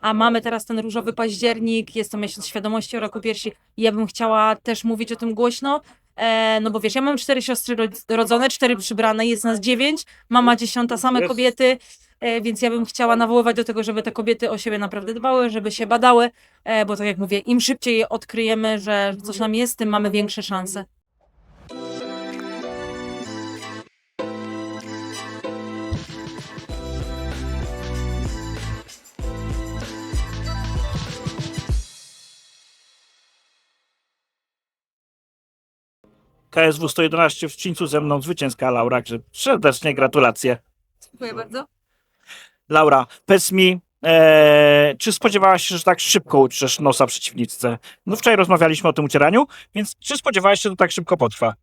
a mamy teraz ten różowy październik, jest to miesiąc świadomości o raku piersi i ja bym chciała też mówić o tym głośno, e, no bo wiesz, ja mam cztery siostry ro- rodzone, cztery przybrane, jest nas dziewięć, mama dziesiąta, same kobiety, e, więc ja bym chciała nawoływać do tego, żeby te kobiety o siebie naprawdę dbały, żeby się badały, e, bo tak jak mówię, im szybciej odkryjemy, że coś nam jest, tym mamy większe szanse. KSW 111 w Czyńcu ze mną zwycięska Laura, także serdecznie gratulacje. Dziękuję bardzo. Laura, powiedz mi, e, czy spodziewałaś się, że tak szybko utrzesz nosa przeciwniczce? No wczoraj rozmawialiśmy o tym ucieraniu, więc czy spodziewałaś się, że to tak szybko potrwa?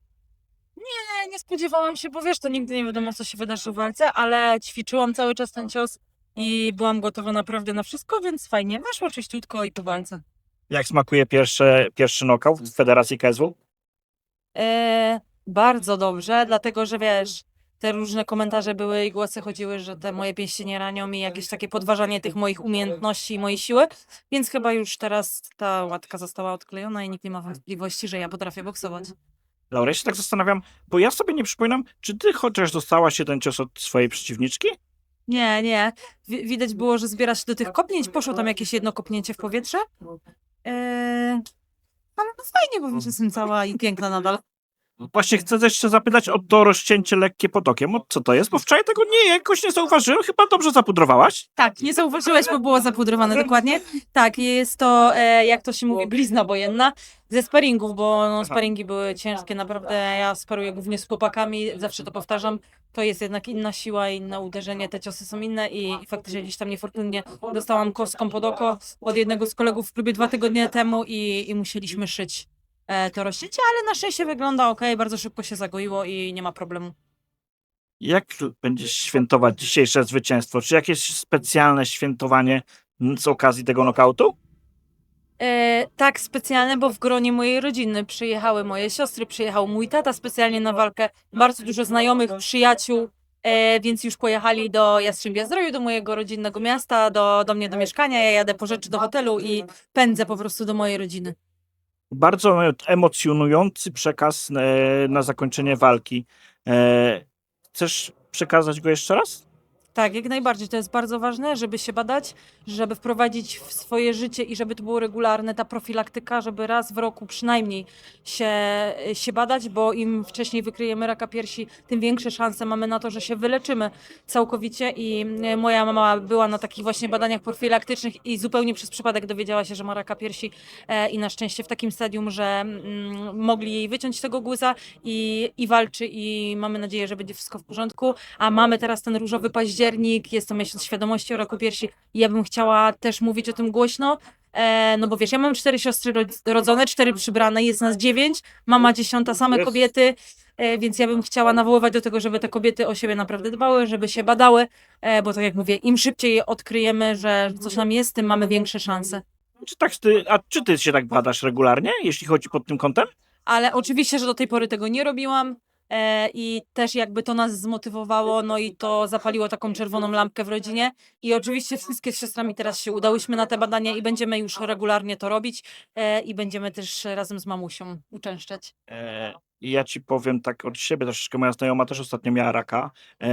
Nie, nie spodziewałam się, bo wiesz, to nigdy nie wiadomo, co się wydarzy w walce, ale ćwiczyłam cały czas ten cios i byłam gotowa naprawdę na wszystko, więc fajnie. Weszło czyściutko i po walce. Jak smakuje pierwsze, pierwszy knockout w Federacji KSW? E, bardzo dobrze, dlatego że wiesz, te różne komentarze były i głosy chodziły, że te moje pięści nie ranią i jakieś takie podważanie tych moich umiejętności i mojej siły, więc chyba już teraz ta łatka została odklejona i nikt nie ma wątpliwości, że ja potrafię boksować. Laura, ja się tak zastanawiam, bo ja sobie nie przypominam, czy ty chociaż dostałaś jeden cios od swojej przeciwniczki? Nie, nie. Wi- widać było, że zbiera się do tych kopnięć. Poszło tam jakieś jedno kopnięcie w powietrze. Eee, ale no fajnie, bo wiesz, jestem cała i piękna nadal. Właśnie chcę też się zapytać o to rozcięcie lekkie potokiem. O co to jest? Bo wczoraj tego nie, jakoś nie zauważyłem. Chyba dobrze zapudrowałaś? Tak, nie zauważyłeś, bo było zapudrowane dokładnie. Tak, jest to, e, jak to się mówi, blizna wojenna ze sparingów, bo no, sparingi były ciężkie, naprawdę. Ja sparuję głównie z chłopakami, zawsze to powtarzam. To jest jednak inna siła, inne uderzenie, te ciosy są inne i, i faktycznie gdzieś tam niefortunnie dostałam kostką pod oko od jednego z kolegów w klubie dwa tygodnie temu i, i musieliśmy szyć to rozcięcie, ale na szczęście wygląda ok, bardzo szybko się zagoiło i nie ma problemu. Jak będziesz świętować dzisiejsze zwycięstwo? Czy jakieś specjalne świętowanie z okazji tego nokautu? E, tak, specjalne, bo w gronie mojej rodziny przyjechały moje siostry, przyjechał mój tata specjalnie na walkę, bardzo dużo znajomych, przyjaciół, e, więc już pojechali do Jastrzębia Zdroju, do mojego rodzinnego miasta, do, do mnie do mieszkania. Ja jadę po rzeczy do hotelu i pędzę po prostu do mojej rodziny. Bardzo emocjonujący przekaz e, na zakończenie walki. E, Chcesz przekazać go jeszcze raz? Tak, jak najbardziej. To jest bardzo ważne, żeby się badać, żeby wprowadzić w swoje życie i żeby to było regularne, ta profilaktyka, żeby raz w roku przynajmniej się, się badać, bo im wcześniej wykryjemy raka piersi, tym większe szanse mamy na to, że się wyleczymy całkowicie. I e, moja mama była na takich właśnie badaniach profilaktycznych i zupełnie przez przypadek dowiedziała się, że ma raka piersi e, i na szczęście w takim stadium, że mm, mogli jej wyciąć tego guza i, i walczy i mamy nadzieję, że będzie wszystko w porządku. A mamy teraz ten różowy październik, jest to miesiąc świadomości o raku piersi i ja bym chciała też mówić o tym głośno, e, no bo wiesz, ja mam cztery siostry ro- rodzone, cztery przybrane, jest nas dziewięć, mama dziesiąta, same kobiety, e, więc ja bym chciała nawoływać do tego, żeby te kobiety o siebie naprawdę dbały, żeby się badały, e, bo tak jak mówię, im szybciej odkryjemy, że coś nam jest, tym mamy większe szanse. Czy tak ty, a czy ty się tak badasz regularnie, jeśli chodzi pod tym kątem? Ale oczywiście, że do tej pory tego nie robiłam. E, I też jakby to nas zmotywowało, no i to zapaliło taką czerwoną lampkę w rodzinie. I oczywiście wszystkie z siostrami teraz się udałyśmy na te badania i będziemy już regularnie to robić. E, I będziemy też razem z mamusią uczęszczać. E, ja ci powiem tak od siebie troszeczkę, moja znajoma też ostatnio miała raka.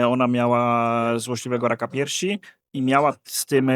Ona miała złośliwego raka piersi i miała z tym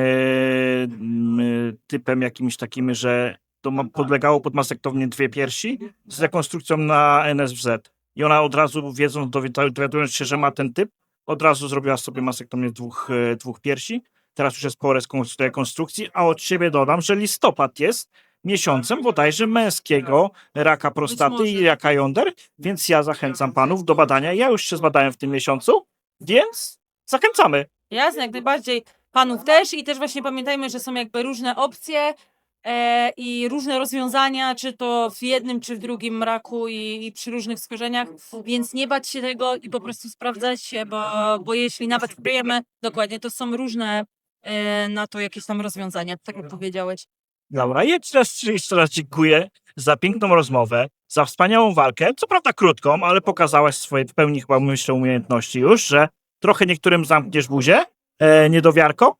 typem jakimś takim, że to podlegało pod mastektomnię dwie piersi z rekonstrukcją na NSWZ. I ona od razu, wiedząc, dowi- dowiadując się, że ma ten typ, od razu zrobiła sobie mastektomię dwóch, e, dwóch piersi. Teraz już jest po rekon- rekonstrukcji, a od siebie dodam, że listopad jest miesiącem bodajże męskiego raka prostaty i raka jąder, więc ja zachęcam panów do badania. Ja już się zbadałem w tym miesiącu, więc zachęcamy. Jasne, jak najbardziej. Panów też i też właśnie pamiętajmy, że są jakby różne opcje e, i różne rozwiązania, czy to w jednym, czy w drugim raku i, i przy różnych schorzeniach, więc nie bać się tego i po prostu sprawdzać się, bo, bo jeśli nawet wkryjemy, dokładnie, to są różne e, na to jakieś tam rozwiązania, tak jak powiedziałeś. Laura, jeszcze raz, jeszcze raz dziękuję za piękną rozmowę, za wspaniałą walkę, co prawda krótką, ale pokazałaś swoje w pełni chyba myślę umiejętności już, że trochę niektórym zamkniesz buzię, e, niedowiarko,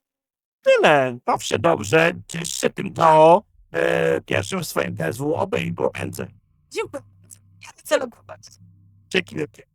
tyle. Baw się dobrze, ciesz się tym to. E, pierwszym w swoim TSW obejmij więcej. Dziękuję. Ja chcę. Dzięki wielkie.